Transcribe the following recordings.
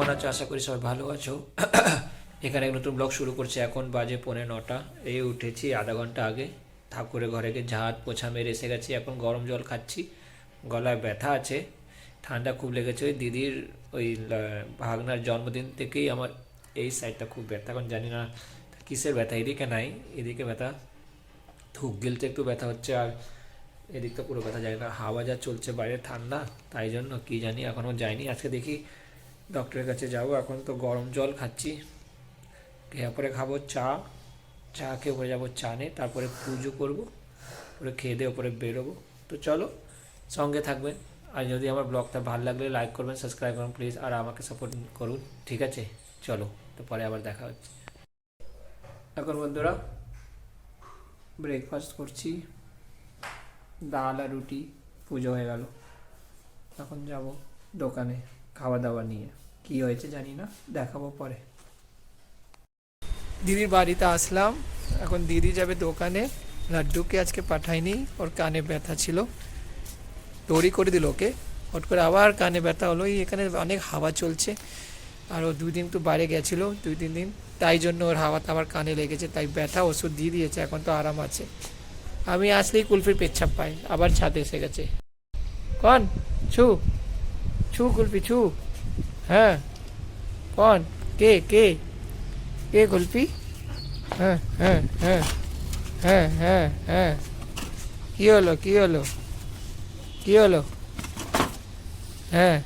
কেমন আছো? আশা করি সবাই ভালো আছো। এখানে নতুন ব্লগ শুরু করছে। এখন বাজে পৌনে নটা। এই উঠেছি আধা ঘণ্টা আগে। ঠাকুরের ঘরে গিয়ে ঝাঁট পোছা মেরে এসে গেছি। এখন গরম জল খাচ্ছি। গলায় ব্যথা আছে। ঠান্ডা খুব লেগেছে। ওই দিদির ওই ভাগনার জন্মদিন থেকেই আমার এই সাইডটা খুব ব্যথা। এখন জানি না কিসের ব্যথা, এদিকে নাই, এদিকে ব্যথা। থুক গিলতে একটু ব্যথা হচ্ছে। আর এদিকটা পুরো ব্যথা যায় না হাওয়া যা চলছে, বাইরে ঠান্ডা। তাই জন্য কি জানি এখনও যায়নি আজকে দেখি ডক্টরের কাছে যাব, এখন তো গরম জল খাচ্ছি। খেয়ে পরে খাব চা। চা খেয়ে পরে যাব চা চানে, তারপরে পুজো করব পরে খেয়ে দিয়ে ওপরে বেরোবো। তো চলো, সঙ্গে থাকবেন। আর যদি আমার ব্লগটা ভালো লাগলে লাইক করবেন সাবস্ক্রাইব করুন প্লিজ আর আমাকে সাপোর্ট করুন, ঠিক আছে? চলো, তো পরে আবার দেখা হচ্ছে। এখন বন্ধুরা ব্রেকফাস্ট করছি। ডাল আর রুটি, পুজো হয়ে গেল। এখন যাব দোকানে। খাওয়া দাওয়া নিয়ে। কি হয়েছে জানি না, দেখাবো পরে। দিদির বাড়িতে আসলাম, এখন দিদি যাবে দোকানে। লাড্ডুকে আজকে পাঠায়নি ওর কানে ব্যথা ছিল। তৈরি করে দিল ওকে। হট করে আবার কানে ব্যথা হলো এখানে অনেক হাওয়া চলছে। আর ও দুই দিন তো বাইরে গেছিল, দুই, তিন দিন। তাই জন্য ওর হাওয়াটা আবার কানে লেগেছে, তাই ব্যথা, ওষুধ দিয়ে দিয়েছে, এখন তো আরাম আছে। আমি আসলেই কুলফির পেচ্ছাপ পাই, আবার ছাদে এসে গেছে। কন, ছু। ছু কুলফি ছু হ্যাঁ। কন, কে কে? কে কুলফি হ্যাঁ হ্যাঁ হ্যাঁ। হ্যাঁ হ্যাঁ হ্যাঁ। কী হলো কী হলো? কী হলো? হ্যাঁ।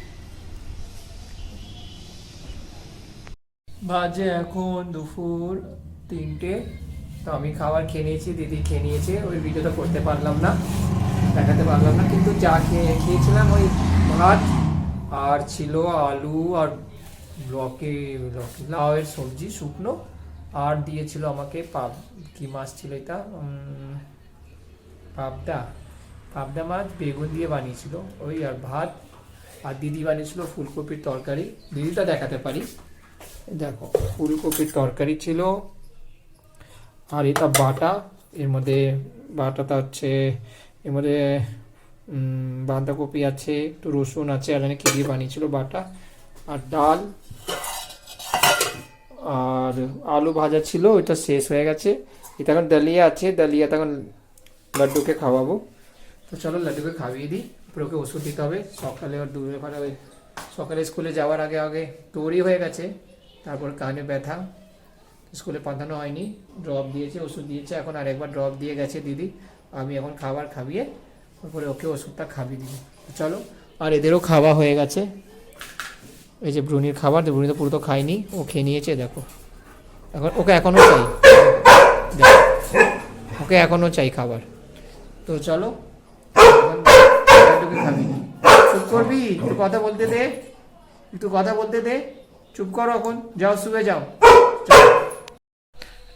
বাজে এখন দুপুর তিনটে। তো আমি খাবার খেয়ে নিয়েছি, দিদি খেয়ে নিয়েছে। ওই ভিডিওটা করতে পারলাম না, দেখাতে পারলাম না। কিন্তু যা খেয়ে, খেয়েছিলাম ওই ভাত আর ছিল আলু আর লকে লকে লাউয়ের সবজি, শুকনো। আর দিয়েছিল আমাকে পাব, কি মাছ ছিল এটা? পাবদা। পাবদা মাছ বেগুন দিয়ে বানিয়েছিল। ওই আর ভাত আর দিদি বানিয়েছিল ফুলকপির তরকারি। দিদিটা দেখাতে পারি। দেখো, ফুলকপির তরকারি ছিল। আর এটা বাটা। এর মধ্যে বাটাটা হচ্ছে, এর মধ্যে বাঁধাকপি আছে, একটু রসুন আছে, আর এখানে কি দিয়ে বানিয়েছিল বাটা, আর ডাল, আর আলু ভাজা ছিল, ওইটা শেষ হয়ে গেছে। এটা এখন ডালিয়া আছে ডালিয়া তখন লাড্ডুকে খাওয়াবো। তো চলো লাড্ডুকে খাইয়ে দিই ওকে ওষুধ দিতে হবে। সকালে ওর দূরে পারে ওই সকালে স্কুলে যাওয়ার আগে আগে তৈরি হয়ে গেছে, তারপর কানে ব্যথা, স্কুলে পাঠানো হয়নি। ড্রপ দিয়েছে, ওষুধ দিয়েছে, এখন আর একবার ড্রপ দিয়ে গেছে দিদি। আমি এখন খাবার খাবিয়ে তারপরে ওকে ওষুধটা খাবি দিবি। চলো, আর এদেরও খাওয়া হয়ে গেছে। এই যে ব্রুনির খাবার ব্রুনি তো পুরো তো খায়নি, ও খেয়ে নিয়েছে, দেখো। এখন ওকে এখনও চাই। ওকে এখনও চাই খাবার। তো চলো খাবি। চুপ করবি? একটু কথা বলতে দে। একটু কথা বলতে দে। চুপ করো এখন, যাও, শুয়ে যাও।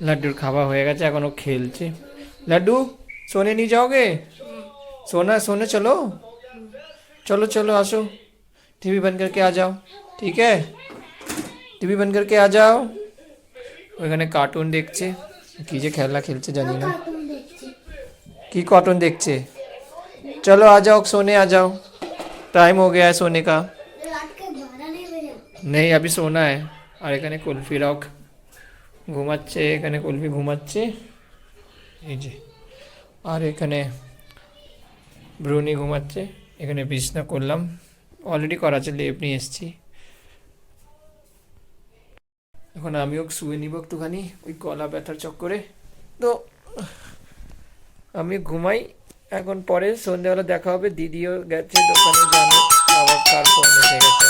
লাড্ডুর খাওয়া হয়ে গেছে, এখন ও খেলছে। লাড্ডু শোনেনি যাওগে? सोना सोने चलो चलो चलो आशो टीवी बंद करके आ जाओ ठीक है टीवी बंद करके आ যাও ওখানে কার্টুন দেখছে কি যে খেলা খেলছে জানি না কি কার্টুন দেখছে চলো आ जाओ सोने आ जाओ टाइम हो गया है सोने का नहीं अभी सोना है আর এখানে কুলফি রক ঘুমাচ্ছে এখানে কুলফি ঘুমাচ্ছে এই যে আর এখানে ব্রুনি ঘুমাচ্ছে, এখানে বিছনা করলাম। অলরেডি করা লেপ নিয়ে এসেছি। এখন আমিও শুয়ে নিব একটুখানি, ওই গলা ব্যথার চক্করে। তো, আমি ঘুমাই, এখন পরে সন্ধ্যেবেলা দেখা হবে, দিদিও গেছে দোকানে, জানে, আবার কার ফোন এসে গেছে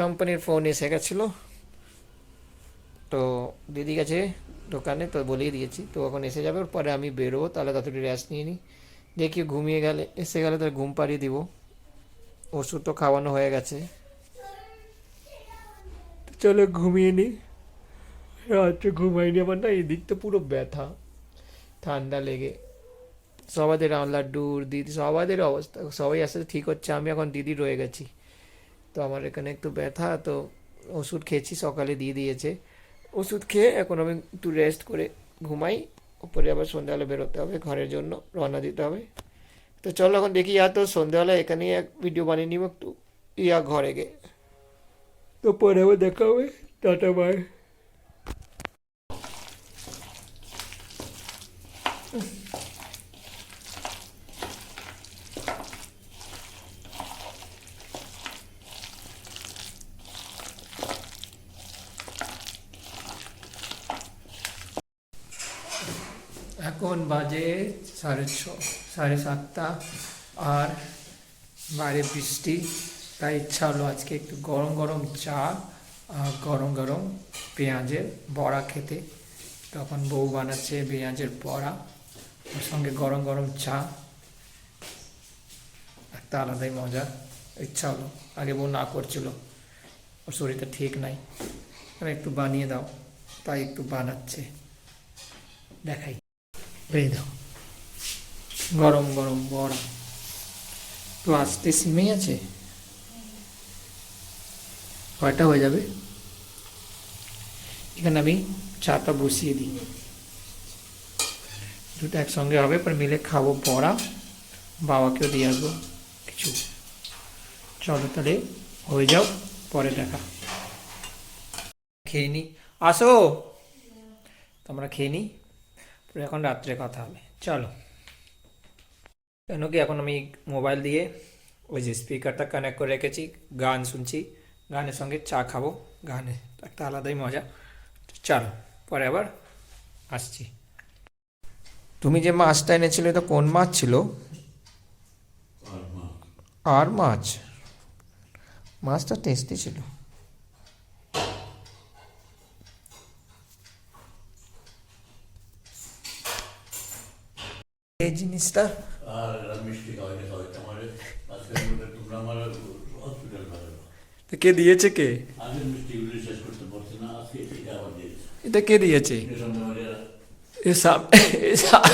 কোম্পানির ফোন এসে গেছিল। তো, দিদি গেছে দোকানে তো বলেই দিয়েছি। তো এখন এসে যাবে পরে আমি বেরোবো তাহলে ততটুকু রেস্ট নিয়ে নিই। দেখি ঘুমিয়ে গেলে এসে গেলে তাহলে ঘুম পাড়িয়ে দিব। ওষুধ তো খাওয়ানো হয়ে গেছে। তো চলো ঘুমিয়ে নিই। রাত্রে ঘুমাইনি আমার না এই তো পুরো ব্যথা। ঠান্ডা লেগে। সবাদের লাড্ডুর দিদি সবাদের অবস্থা সবাই আসতে ঠিক হচ্ছে আমি এখন দিদি রয়ে গেছি। তো আমার এখানে একটু ব্যথা তো ওষুধ খেয়েছি সকালে দিয়ে দিয়েছে। ওষুধ খেয়ে এখন আমি একটু রেস্ট করে ঘুমাই। ওপরে আবার সন্ধ্যাবেলা বেরোতে হবে, ঘরের জন্য রওনা দিতে হবে। তো চলো এখন দেখি ইয়া তো সন্ধ্যাবেলা এখানেই এক ভিডিও বানিয়ে নিব একটু। ইয়া ঘরে গে তো পরে আবার দেখা হবে। টাটা বাই এখন বাজে সাড়ে ছ, সাড়ে সাতটা আর বাইরে বৃষ্টি, তাই ইচ্ছা হলো আজকে একটু গরম গরম চা আর গরম গরম পেঁয়াজের বড়া খেতে। তখন বউ বানাচ্ছে পেঁয়াজের বড়া, ওর সঙ্গে গরম গরম চা। একটা আলাদাই মজা, ইচ্ছা হলো, আগে বউ না করছিল, ওর শরীরটা ঠিক নাই। একটু বানিয়ে দাও, তাই একটু বানাচ্ছে, দেখাই। দাও গরম গরম বড়া তো আসতে সিমেই আছে কয়টা হয়ে যাবে? এখানে আমি চাটা বসিয়ে দিই। দুটো একসঙ্গে হবে, পর মিলে খাব বড়া। বাবাকেও দিয়ে আসব কিছু। চলো তাহলে হয়ে যাও, পরে দেখা। খেয়ে নি? আসো। তোমরা খেয়ে নি? পরে এখন রাত্রে কথা হবে। চলো। কেন কি এখন আমি মোবাইল দিয়ে ওই যে স্পিকারটা কানেক্ট করে রেখেছি গান শুনছি। গানের সঙ্গে চা খাব। গানে একটা আলাদাই মজা। চলো পরে আবার আসছি। তুমি যে মাছটা এনেছিলে তো কোন মাছ ছিল? আর মাছ। মাছটা টেস্টি ছিল এই জিনিসটা আর এরা মিষ্টি খাওয়াইতে খাওয়াইতে আমার আজকের মধ্যে তোমরা আমার হসপিটাল তো কে দিয়েছে কে? এটা কে দিয়েছে? এ সাম-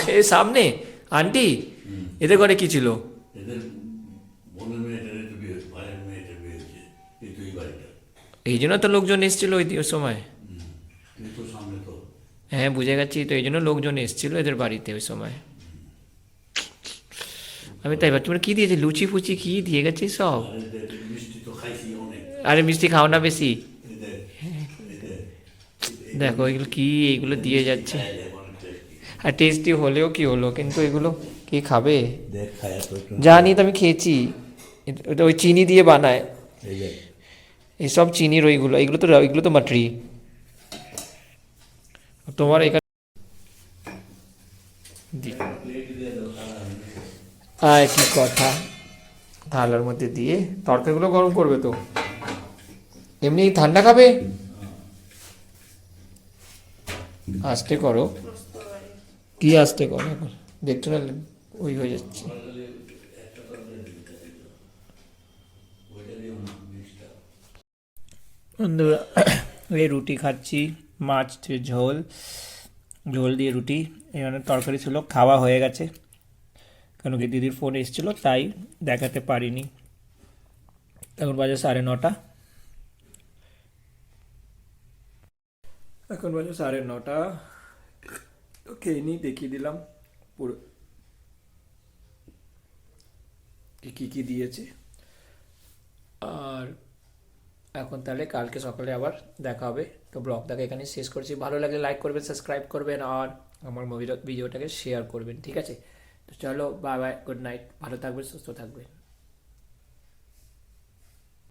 এ সামনে? আন্টি? এদের ঘরে কি ছিল? এই জন্য তো লোকজন এসেছিল ওই সময়। এই তো সামনে তো। হ্যাঁ বুঝে গেছি তো এই জন্য লোকজন এসেছিল এদের বাড়িতে ওই সময়। আমি তাই ভাবছি মানে কী দিয়েছে? লুচি ফুচি কী দিয়ে গেছে সব? আর মিষ্টি খাও না বেশি। দেখো, এগুলো কি, এগুলো দিয়ে যাচ্ছে। আর টেস্টি হলেও কি হলো? কিন্তু এগুলো কি খাবে? জানি তো আমি খেয়েছি। ওই চিনি দিয়ে বানায়। এই এইসব চিনির ওইগুলো, এগুলো তো এগুলো তো মাটরি। তোমার এখানে দি- প্লেট দিয়ে দাও খাওয়া হবে। আয় কি কথা? থালার মধ্যে দিয়ে তরকারিগুলো গরম করবে তো। এমনি ঠান্ডা খাবে? আস্তে করো। কি আস্তে করো এখন? দেখছ না ওই হয়ে যাচ্ছে। বন্ধুরা এই রুটি খাচ্ছি মাছ ঝোল ঝোল দিয়ে রুটি। এখানে তরকারি ছিল খাওয়া হয়ে গেছে। কেন কি দিদির ফোন এসেছিল, তাই দেখাতে পারিনি। এখন বাজে সাড়ে নটা। এখন বাজে সাড়ে নটা। তো খেয়ে নিই, দেখিয়ে দিলাম পুরো। কী কী দিয়েছে। আর এখন তাহলে কালকে সকালে আবার দেখা হবে। তো ব্লগটাকে এখানে শেষ করছি। ভালো লাগলে লাইক করবেন সাবস্ক্রাইব করবেন, আর আমার মুভিটা ভিডিওটাকে শেয়ার করবেন, ঠিক আছে? তো চলো বাই বাই গুড নাইট ভালো থাকবে সুস্থ থাকবেন।